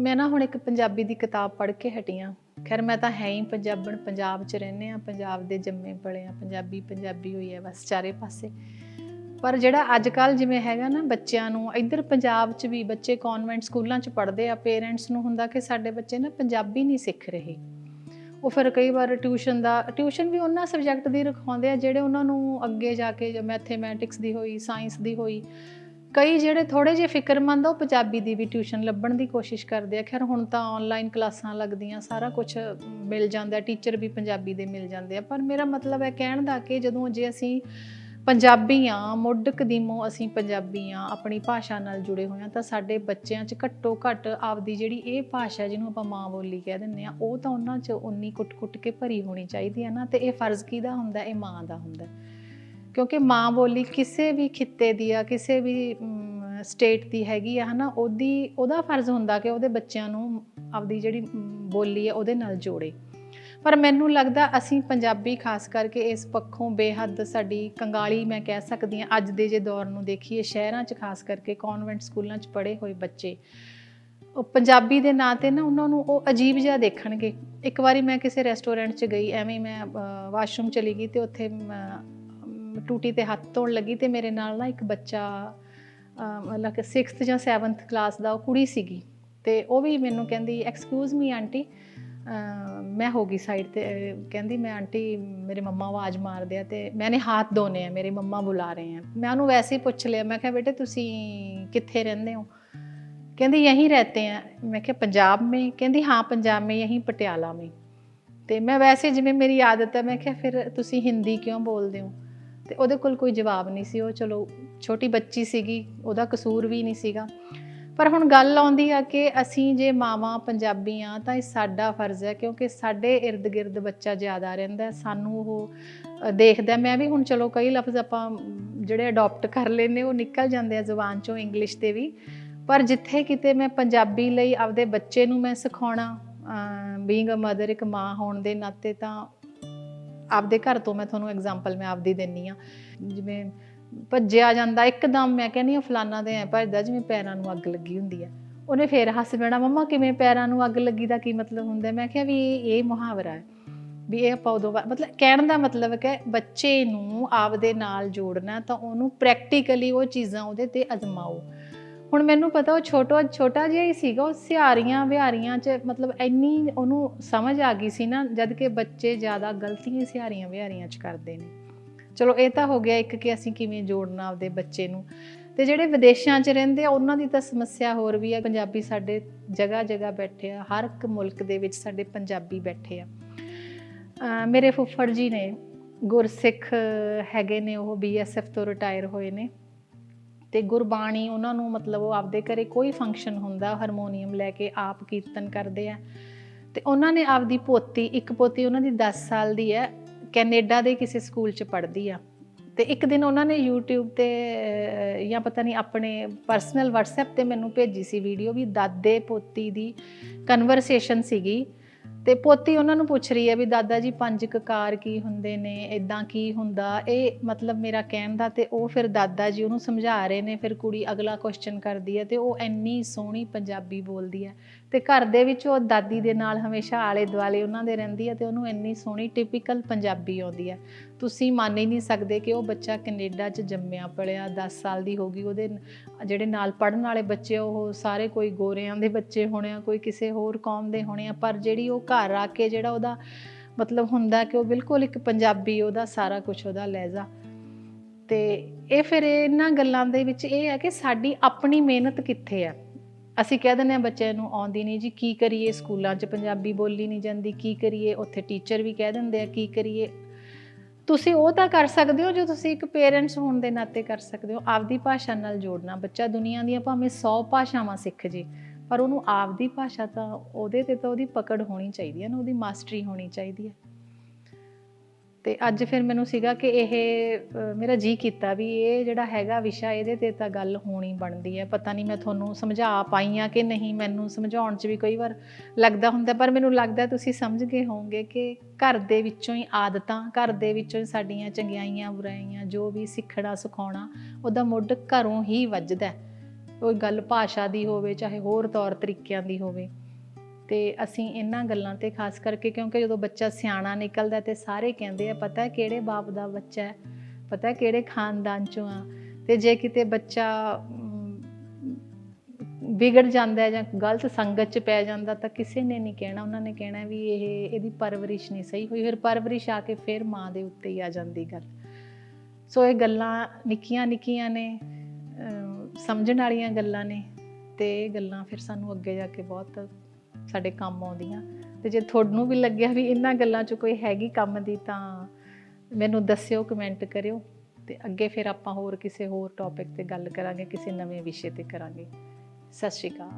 ਮੈਂ ਨਾ ਹੁਣ ਇੱਕ ਪੰਜਾਬੀ ਦੀ ਕਿਤਾਬ ਪੜ੍ਹ ਕੇ ਹਟੀ ਆਂ। ਖੈਰ, ਮੈਂ ਤਾਂ ਹੈ ਹੀ ਪੰਜਾਬਣ, ਪੰਜਾਬ 'ਚ ਰਹਿੰਦੇ ਆ, ਪੰਜਾਬ ਦੇ ਜੰਮੇ ਪਲੇ ਆ, ਪੰਜਾਬੀ ਪੰਜਾਬੀ ਹੋਈ ਹੈ ਬਸ ਚਾਰੇ ਪਾਸੇ। ਪਰ ਜਿਹੜਾ ਅੱਜ ਕੱਲ ਜਿਵੇਂ ਹੈਗਾ ਨਾ ਬੱਚਿਆਂ ਨੂੰ, ਇੱਧਰ ਪੰਜਾਬ 'ਚ ਵੀ ਬੱਚੇ ਕਨਵੈਂਟ ਸਕੂਲਾਂ 'ਚ ਪੜ੍ਹਦੇ ਆ ਪੇਰੈਂਟਸ ਨੂੰ ਹੁੰਦਾ ਕਿ ਸਾਡੇ ਬੱਚੇ ਨਾ ਪੰਜਾਬੀ ਨਹੀਂ ਸਿੱਖ ਰਹੇ। ਉਹ ਫਿਰ ਕਈ ਵਾਰ ਟਿਊਸ਼ਨ ਦਾ ਟਿਊਸ਼ਨ ਵੀ ਉਹਨਾਂ ਸਬਜੈਕਟ ਦੀ ਰਖਾਉਂਦੇ ਆ, ਜਿਹੜੇ ਉਹਨਾਂ ਨੂੰ ਅੱਗੇ ਜਾ ਕੇ ਮੈਥਮੈਟਿਕਸ ਦੀ ਹੋਈ ਸਾਇੰਸ ਦੀ ਹੋਈ ਕਈ ਜਿਹੜੇ ਥੋੜੇ ਜਿਹੇ ਫਿਕਰਮੰਦ ਆ, ਉਹ ਪੰਜਾਬੀ ਦੀ ਵੀ ਟਿਊਸ਼ਨ ਲੱਭਣ ਦੀ ਕੋਸ਼ਿਸ਼ ਕਰਦੇ ਆ। ਖੈਰ, ਹੁਣ ਤਾਂ ਆਨਲਾਈਨ ਕਲਾਸਾਂ ਲੱਗਦੀਆਂ, ਸਾਰਾ ਕੁਝ ਮਿਲ ਜਾਂਦਾ ਟੀਚਰ ਵੀ ਪੰਜਾਬੀ ਦੇ ਮਿਲ ਜਾਂਦੇ ਆ। ਪਰ ਮੇਰਾ ਮਤਲਬ ਹੈ ਕਹਿਣ ਦਾ ਕਿ ਜਦੋਂ ਜੇ ਅਸੀਂ ਪੰਜਾਬੀ ਆ ਮੁੱਢ ਕਦੀਮੋਂ ਅਸੀਂ ਪੰਜਾਬੀ ਆ, ਆਪਣੀ ਭਾਸ਼ਾ ਨਾਲ ਜੁੜੇ ਹੋਏ ਆ, ਤਾਂ ਸਾਡੇ ਬੱਚਿਆਂ 'ਚ ਘੱਟੋ ਘੱਟ ਆਪਦੀ ਜਿਹੜੀ ਇਹ ਭਾਸ਼ਾ ਜਿਹਨੂੰ ਆਪਾਂ ਮਾਂ ਬੋਲੀ ਕਹਿ ਦਿੰਦੇ ਆ, ਉਹ ਤਾਂ ਉਹਨਾਂ 'ਚ ਉਨੀ ਕੁੱਟ-ਕੁੱਟ ਕੇ ਭਰੀ ਹੋਣੀ ਚਾਹੀਦੀ ਹੈ ਨਾ। ਤੇ ਇਹ ਫਰਜ਼ ਕਿਹਦਾ ਹੁੰਦਾ? ਇਹ ਮਾਂ ਦਾ ਹੁੰਦਾ। ਕਿਉਂਕਿ ਮਾਂ ਬੋਲੀ ਕਿਸੇ ਵੀ ਖਿੱਤੇ ਦੀ ਆ ਕਿਸੇ ਵੀ ਸਟੇਟ ਦੀ ਹੈਗੀ ਆ ਹਨਾ ਉਹਦੀ ਉਹਦਾ ਫਰਜ਼ ਹੁੰਦਾ ਕਿ ਉਹਦੇ ਬੱਚਿਆਂ ਨੂੰ ਆਪਦੀ ਜਿਹੜੀ ਬੋਲੀ ਆ ਉਹਦੇ ਨਾਲ ਜੋੜੇ। ਪਰ ਮੈਨੂੰ ਲੱਗਦਾ ਅਸੀਂ ਪੰਜਾਬੀ ਖਾਸ ਕਰਕੇ ਇਸ ਪੱਖੋਂ ਬੇਹੱਦ ਸਾਡੀ ਕੰਗਾਲੀ ਮੈਂ ਕਹਿ ਸਕਦੀ ਹਾਂ ਅੱਜ ਦੇ ਜੇ ਦੌਰ ਨੂੰ ਦੇਖੀਏ ਸ਼ਹਿਰਾਂ 'ਚ ਖਾਸ ਕਰਕੇ ਕਨਵੈਂਟ ਸਕੂਲਾਂ 'ਚ ਪੜ੍ਹੇ ਹੋਏ ਬੱਚੇ ਉਹ ਪੰਜਾਬੀ ਦੇ ਨਾਂ ਤੇ ਨਾ ਉਹਨਾਂ ਨੂੰ ਉਹ ਅਜੀਬ ਜਿਹਾ ਦੇਖਣਗੇ। ਇੱਕ ਵਾਰੀ ਮੈਂ ਕਿਸੇ ਰੈਸਟੋਰੈਂਟ 'ਚ ਗਈ ਐਵੇਂ ਹੀ ਮੈਂ ਵਾਸ਼ਰੂਮ ਚਲੀ ਗਈ ਤੇ ਉੱਥੇ ਮੈਂ, ਟੂਟੀ ਤੇ ਹੱਥ ਧੋਣ ਲੱਗੀ ਤੇ ਮੇਰੇ ਨਾਲ ਨਾ ਇੱਕ ਬੱਚਾ ਮਤਲਬ ਕਿ 6th ਜਾਂ 7th ਕਲਾਸ ਦਾ ਉਹ ਕੁੜੀ ਸੀਗੀ ਤੇ ਉਹ ਵੀ ਮੈਨੂੰ ਕਹਿੰਦੀ ਐਕਸਕਿਊਜ਼ ਮੀ ਆਂਟੀ। ਮੈਂ ਹੋ ਗਈ ਸਾਈਡ ਤੇ, ਕਹਿੰਦੀ, ਮੈਂ ਆਂਟੀ, ਮੇਰੇ ਮੰਮਾ ਆਵਾਜ਼ ਮਾਰਦੇ ਆ ਤੇ ਮੈਨੇ ਹੱਥ ਧੋਨੇ ਆ, ਮੇਰੇ ਮੰਮਾ ਬੁਲਾ ਰਹੇ ਆ। ਮੈਂ ਉਹਨੂੰ ਵੈਸੇ ਹੀ ਪੁੱਛ ਲਿਆ, ਮੈਂ ਕਿਹਾ, ਬੇਟੇ, ਤੁਸੀਂ ਕਿੱਥੇ ਰਹਿੰਦੇ ਹੋ? ਕਹਿੰਦੀ ਇਹੀ ਰਹਤੇ ਆ। ਮੈਂ ਕਿਹਾ, ਪੰਜਾਬ ਮੇਂ? ਕਹਿੰਦੀ, ਹਾਂ, ਪੰਜਾਬ ਮੇਂ ਇਹੀ ਪਟਿਆਲਾ ਮੇਂ। ਤੇ ਮੈਂ ਵੈਸੇ ਜਿਵੇਂ ਮੇਰੀ ਆਦਤ ਹੈ ਮੈਂ ਕਿਹਾ, ਫਿਰ ਤੁਸੀਂ ਹਿੰਦੀ ਕਿਉਂ ਬੋਲਦੇ ਹੋ? ਤੇ ਉਹਦੇ ਕੋਲ ਕੋਈ ਜਵਾਬ ਨਹੀਂ ਸੀ, ਉਹ ਚਲੋ ਛੋਟੀ ਬੱਚੀ ਸੀਗੀ, ਉਹਦਾ ਕਸੂਰ ਵੀ ਨਹੀਂ ਸੀਗਾ। ਪਰ ਹੁਣ ਗੱਲ ਆਉਂਦੀ ਆ ਕਿ ਅਸੀਂ ਜੇ ਮਾਵਾਂ ਪੰਜਾਬੀ ਆ, ਤਾਂ ਇਹ ਸਾਡਾ ਫਰਜ਼ ਹੈ ਕਿਉਂਕਿ ਸਾਡੇ ird ਗਿਰਦ ਬੱਚਾ ਜ਼ਿਆਦਾ ਰਹਿੰਦਾ ਸਾਨੂੰ ਉਹ ਦੇਖਦਾ ਮੈਂ ਵੀ ਹੁਣ ਚਲੋ ਕਈ ਲਫ਼ਜ਼ ਆਪਾਂ ਜਿਹੜੇ ਅਡਾਪਟ ਕਰ ਲੈਨੇ ਉਹ ਨਿਕਲ ਜਾਂਦੇ ਆ ਜ਼ੁਬਾਨ ਚੋਂ ਇੰਗਲਿਸ਼ 'ਤੇ ਵੀ। ਪਰ ਜਿੱਥੇ ਕਿਤੇ ਮੈਂ ਪੰਜਾਬੀ ਲਈ ਆਪਦੇ ਬੱਚੇ ਨੂੰ ਮੈਂ ਸਿਖਾਉਣਾ ਬੀਇੰਗ ਅ ਮਦਰ ਇੱਕ ਮਾਂ ਹੋਣ ਦੇ ਨਾਤੇ, ਤਾਂ ਆਪਦੇ ਘਰ ਤੋਂ ਮੈਂ ਤੁਹਾਨੂੰ ਐਗਜ਼ਾਮਪਲ ਮੈਂ ਆਪਦੀ ਦਿੰਨੀ ਆ। ਜਿਵੇਂ ਭੱਜਿਆ ਜਾਂਦਾ, ਇੱਕਦਮ ਮੈਂ ਕਹਿੰਨੀ ਆ ਫਲਾਨਾ ਦੇ ਐ ਭੱਜਦਾ, ਜਿਵੇਂ ਪੈਰਾਂ ਨੂੰ ਅੱਗ ਲੱਗੀ ਹੁੰਦੀ ਹੈ ਉਹਨੇ ਫੇਰ ਹੱਸ ਪੈਣਾ, ਮੰਮਾ, ਕਿਵੇਂ ਪੈਰਾਂ ਨੂੰ ਅੱਗ ਲੱਗੀ ਦਾ ਕੀ ਮਤਲਬ ਹੁੰਦਾ ਮੈਂ ਕਿਹਾ ਵੀ ਇਹ ਮੁਹਾਵਰਾ ਹੈ। ਵੀ ਇਹ ਆਪਾਂ ਉਦੋਂ ਮਤਲਬ ਕਹਿਣ ਦਾ ਮਤਲਬ ਹੈ ਬੱਚੇ ਨੂੰ ਆਪਦੇ ਨਾਲ ਜੋੜਨਾ ਤਾਂ ਉਹਨੂੰ ਪ੍ਰੈਕਟੀਕਲੀ ਉਹ ਚੀਜ਼ਾਂ ਉਹਦੇ ਤੇ ਅਜ਼ਮਾਓ। ਹੁਣ ਮੈਨੂੰ ਪਤਾ ਉਹ ਛੋਟਾ ਛੋਟਾ ਜਿਹਾ ਹੀ ਸੀਗਾ, ਉਹ ਸਿਹਾਰੀਆਂ ਵਿਹਾਰੀਆਂ 'ਚ ਮਤਲਬ ਇੰਨੀ ਉਹਨੂੰ ਸਮਝ ਆ ਗਈ ਸੀ ਨਾ, ਜਦ ਕਿ ਬੱਚੇ ਜ਼ਿਆਦਾ ਗਲਤੀਆਂ ਸਿਹਾਰੀਆਂ ਵਿਹਾਰੀਆਂ 'ਚ ਕਰਦੇ ਨੇ। ਚਲੋ, ਇਹ ਤਾਂ ਹੋ ਗਿਆ ਇੱਕ ਕਿ ਅਸੀਂ ਕਿਵੇਂ ਜੋੜਨਾ ਆਪਦੇ ਬੱਚੇ ਨੂੰ। ਤੇ ਜਿਹੜੇ ਵਿਦੇਸ਼ਾਂ 'ਚ ਰਹਿੰਦੇ ਆ, ਉਹਨਾਂ ਦੀ ਤਾਂ ਸਮੱਸਿਆ ਹੋਰ ਵੀ ਆ। ਪੰਜਾਬੀ ਸਾਡੇ ਜਗ੍ਹਾ ਜਗ੍ਹਾ ਬੈਠੇ ਆ, ਹਰ ਇੱਕ ਮੁਲਕ ਦੇ ਵਿੱਚ ਸਾਡੇ ਪੰਜਾਬੀ ਬੈਠੇ ਆ। ਮੇਰੇ ਫੁੱਫੜ ਜੀ ਨੇ ਗੁਰਸਿੱਖ ਹੈਗੇ ਨੇ, ਉਹ ਬੀਐਸਐਫ ਤੋਂ ਰਿਟਾਇਰ ਹੋਏ ਨੇ। ਤੇ ਗੁਰਬਾਣੀ ਉਹਨਾਂ ਨੂੰ ਮਤਲਬ ਉਹ ਆਪਦੇ ਘਰੇ ਕੋਈ ਫੰਕਸ਼ਨ ਹੁੰਦਾ ਹਾਰਮੋਨੀਅਮ ਲੈ ਕੇ ਆਪ ਕੀਰਤਨ ਕਰਦੇ ਆ। ਤੇ ਉਹਨਾਂ ਨੇ ਆਪਦੀ ਪੋਤੀ, ਇੱਕ ਪੋਤੀ ਉਹਨਾਂ ਦੀ 10 ਸਾਲ ਦੀ ਹੈ, ਕੈਨੇਡਾ ਦੇ ਕਿਸੇ ਸਕੂਲ 'ਚ ਪੜ੍ਹਦੀ ਆ। ਤੇ ਇੱਕ ਦਿਨ ਉਹਨਾਂ ਨੇ YouTube ਤੇ ਜਾਂ ਪਤਾ ਨਹੀਂ ਆਪਣੇ ਪਰਸਨਲ WhatsApp ਤੇ ਮੈਨੂੰ ਭੇਜੀ ਸੀ ਵੀਡੀਓ ਵੀ, ਦਾਦੇ ਪੋਤੀ ਦੀ ਕਨਵਰਸੇਸ਼ਨ ਸੀਗੀ। ਤੇ ਪੋਤੀ ਉਹਨਾਂ ਨੂੰ ਪੁੱਛ ਰਹੀ ਹੈ ਵੀ ਦਾਦਾ ਜੀ ਪੰਜ ਕਕਾਰ ਕੀ ਹੁੰਦੇ ਨੇ ਇਦਾਂ ਕੀ ਹੁੰਦਾ? ਇਹ ਮਤਲਬ ਮੇਰਾ ਕਹਿਣ ਦਾ ਤੇ ਉਹ ਫਿਰ ਦਾਦਾ ਜੀ ਉਹਨੂੰ ਸਮਝਾ ਰਹੇ ਨੇ, ਫਿਰ ਕੁੜੀ ਅਗਲਾ ਕੁਐਸਚਨ ਕਰਦੀ ਹੈ ਤੇ ਉਹ ਇੰਨੀ ਸੋਹਣੀ ਪੰਜਾਬੀ ਬੋਲਦੀ ਹੈ ਤੇ ਘਰ ਦੇ ਵਿੱਚ ਉਹ ਦਾਦੀ ਦੇ ਨਾਲ ਹਮੇਸ਼ਾ ਆਲੇ ਦੁਆਲੇ ਉਹਨਾਂ ਦੇ ਰਹਿੰਦੀ ਹੈ ਤੇ ਉਹਨੂੰ ਇੰਨੀ ਸੋਹਣੀ ਟਿਪੀਕਲ ਪੰਜਾਬੀ ਆਉਂਦੀ ਹੈ। ਤੁਸੀਂ ਮੰਨ ਹੀ ਨਹੀਂ ਸਕਦੇ ਕਿ ਉਹ ਬੱਚਾ ਕੈਨੇਡਾ 'ਚ ਜੰਮਿਆ ਪਲਿਆ 10 ਸਾਲ ਦੀ ਹੋ ਗਈ, ਉਹਦੇ ਜਿਹੜੇ ਨਾਲ ਪੜਨ ਵਾਲੇ ਬੱਚੇ ਉਹ ਸਾਰੇ ਕੋਈ ਗੋਰਿਆਂ ਦੇ ਬੱਚੇ ਹੋਣੇ ਆ, ਕੋਈ ਕਿਸੇ ਹੋਰ ਕੌਮ ਦੇ ਹੋਣੇ ਆ, ਪਰ ਜਿਹੜੀ ਉਹ ਘਰ ਆ ਕੇ ਜਿਹੜਾ ਉਹਦਾ ਮਤਲਬ ਹੁੰਦਾ ਕਿ ਉਹ ਬਿਲਕੁਲ ਇੱਕ ਪੰਜਾਬੀ, ਉਹਦਾ ਸਾਰਾ ਕੁਝ ਉਹਦਾ ਲਹਿਜ਼ਾ। ਤੇ ਇਹ ਫਿਰ ਇਹਨਾਂ ਗੱਲਾਂ ਦੇ ਵਿੱਚ ਇਹ ਹੈ ਕਿ ਸਾਡੀ ਆਪਣੀ ਮਿਹਨਤ ਕਿੱਥੇ ਆ? ਅਸੀਂ ਕਹਿ ਦਿੰਦੇ ਆ ਬੱਚਿਆਂ ਨੂੰ ਆਉਂਦੀ ਨਹੀਂ ਜੀ, ਕੀ ਕਰੀਏ? ਸਕੂਲਾਂ 'ਚ ਪੰਜਾਬੀ ਬੋਲੀ ਨਹੀਂ ਜਾਂਦੀ, ਕੀ ਕਰੀਏ? ਉੱਥੇ ਟੀਚਰ ਵੀ ਕਹਿ ਦਿੰਦੇ ਆ, ਕੀ ਕਰੀਏ? ਤੁਸੀਂ ਉਹ ਤਾਂ ਕਰ ਸਕਦੇ ਹੋ ਜੋ ਤੁਸੀਂ ਇੱਕ ਪੇਰੈਂਟਸ ਹੋਣ ਦੇ ਨਾਤੇ ਕਰ ਸਕਦੇ ਹੋ। ਆਪਦੀ ਭਾਸ਼ਾ ਨਾਲ ਜੋੜਨਾ। ਬੱਚਾ ਦੁਨੀਆ ਦੀਆਂ ਭਾਵੇਂ 100 ਭਾਸ਼ਾਵਾਂ ਸਿੱਖ ਜੇ। ਪਰ ਉਹਨੂੰ ਆਪਦੀ ਭਾਸ਼ਾ ਤਾਂ ਉਹਦੇ ਤੇ ਤਾਂ ਉਹਦੀ ਪਕੜ ਹੋਣੀ ਚਾਹੀਦੀ ਹੈ ਨਾ, ਉਹਦੀ ਮਾਸਟਰੀ ਹੋਣੀ ਚਾਹੀਦੀ ਹੈ ਤੇ ਅੱਜ ਫਿਰ ਮੈਨੂੰ ਸੀਗਾ ਕਿ ਇਹ ਮੇਰਾ ਜੀ ਕੀਤਾ ਵੀ ਇਹ ਜਿਹੜਾ ਹੈਗਾ ਵਿਸ਼ਾ, ਇਹਦੇ ਤੇ ਤਾਂ ਗੱਲ ਹੋਣੀ ਬਣਦੀ ਹੈ ਪਤਾ ਨਹੀਂ ਮੈਂ ਤੁਹਾਨੂੰ ਸਮਝਾ ਪਾਈ ਆ ਕਿ ਨਹੀਂ, ਮੈਨੂੰ ਸਮਝਾਉਣ 'ਚ ਵੀ ਕਈ ਵਾਰ ਲੱਗਦਾ ਹੁੰਦਾ, ਪਰ ਮੈਨੂੰ ਲੱਗਦਾ ਤੁਸੀਂ ਸਮਝ ਗਏ ਹੋਵੋਗੇ ਕਿ ਘਰ ਦੇ ਵਿੱਚੋਂ ਹੀ ਆਦਤਾਂ, ਘਰ ਦੇ ਵਿੱਚੋਂ ਹੀ ਸਾਡੀਆਂ ਚੰਗਿਆਈਆਂ, ਬੁਰਾਈਆਂ, ਜੋ ਵੀ ਸਿੱਖਣਾ, ਸਿਖਾਉਣਾ, ਉਹਦਾ ਮੁੱਢ ਘਰੋਂ ਹੀ ਵੱਜਦਾ ਹੈ। ਉਹ ਗੱਲ ਭਾਸ਼ਾ ਦੀ ਹੋਵੇ, ਚਾਹੇ ਹੋਰ ਤੌਰ ਤਰੀਕਿਆਂ ਦੀ ਹੋਵੇ। ਤੇ ਅਸੀਂ ਇਹਨਾਂ ਗੱਲਾਂ ਤੇ ਖਾਸ ਕਰਕੇ ਕਿਉਂਕਿ ਜਦੋਂ ਬੱਚਾ ਸਿਆਣਾ ਨਿਕਲਦਾ ਤੇ ਸਾਰੇ ਕਹਿੰਦੇ ਆ, ਪਤਾ ਕਿਹੜੇ ਬਾਪ ਦਾ ਬੱਚਾ ਹੈ? ਪਤਾ ਕਿਹੜੇ ਖਾਨਦਾਨ ਚੋਂ ਆ? ਤੇ ਜੇ ਕਿਤੇ ਬੱਚਾ ਵਿਗੜ ਜਾਂਦਾ ਹੈ ਜਾਂ ਗਲਤ ਸੰਗਤ ਚ ਪੈ ਜਾਂਦਾ ਤਾਂ ਕਿਸੇ ਨੇ ਨਹੀਂ ਕਹਿਣਾ। ਉਹਨਾਂ ਨੇ ਕਹਿਣਾ ਵੀ ਇਹ, ਇਹਦੀ ਪਰਵਰਿਸ਼ ਨਹੀਂ ਸਹੀ ਹੋਈ। ਫਿਰ ਪਰਵਰਿਸ਼ ਆ ਕੇ ਫਿਰ ਮਾਂ ਦੇ ਉੱਤੇ ਹੀ ਆ ਜਾਂਦੀ ਗੱਲ। ਸੋ ਇਹ ਗੱਲਾਂ ਨਿੱਕੀਆਂ ਨਿੱਕੀਆਂ ਨੇ। ਸਮਝਣ ਵਾਲੀਆਂ ਗੱਲਾਂ ਨੇ ਤੇ ਇਹ ਗੱਲਾਂ ਫਿਰ ਸਾਨੂੰ ਅੱਗੇ ਜਾ ਕੇ ਬਹੁਤ ਸਾਡੇ ਕੰਮ ਆਉਂਦੀਆਂ। ਤੇ ਜੇ ਤੁਹਾਨੂੰ ਵੀ ਲੱਗਿਆ ਵੀ ਇਹਨਾਂ ਗੱਲਾਂ 'ਚ ਕੋਈ ਹੈਗੀ ਕੰਮ ਦੀ ਤਾਂ ਮੈਨੂੰ ਦੱਸਿਓ ਕਮੈਂਟ ਕਰਿਓ ਤੇ ਅੱਗੇ ਫਿਰ ਆਪਾਂ ਹੋਰ ਕਿਸੇ ਹੋਰ ਟੌਪਿਕ ਤੇ ਗੱਲ ਕਰਾਂਗੇ, ਕਿਸੇ ਨਵੇਂ ਵਿਸ਼ੇ ਤੇ ਕਰਾਂਗੇ। ਸਤਿ ਸ਼੍ਰੀ ਅਕਾਲ।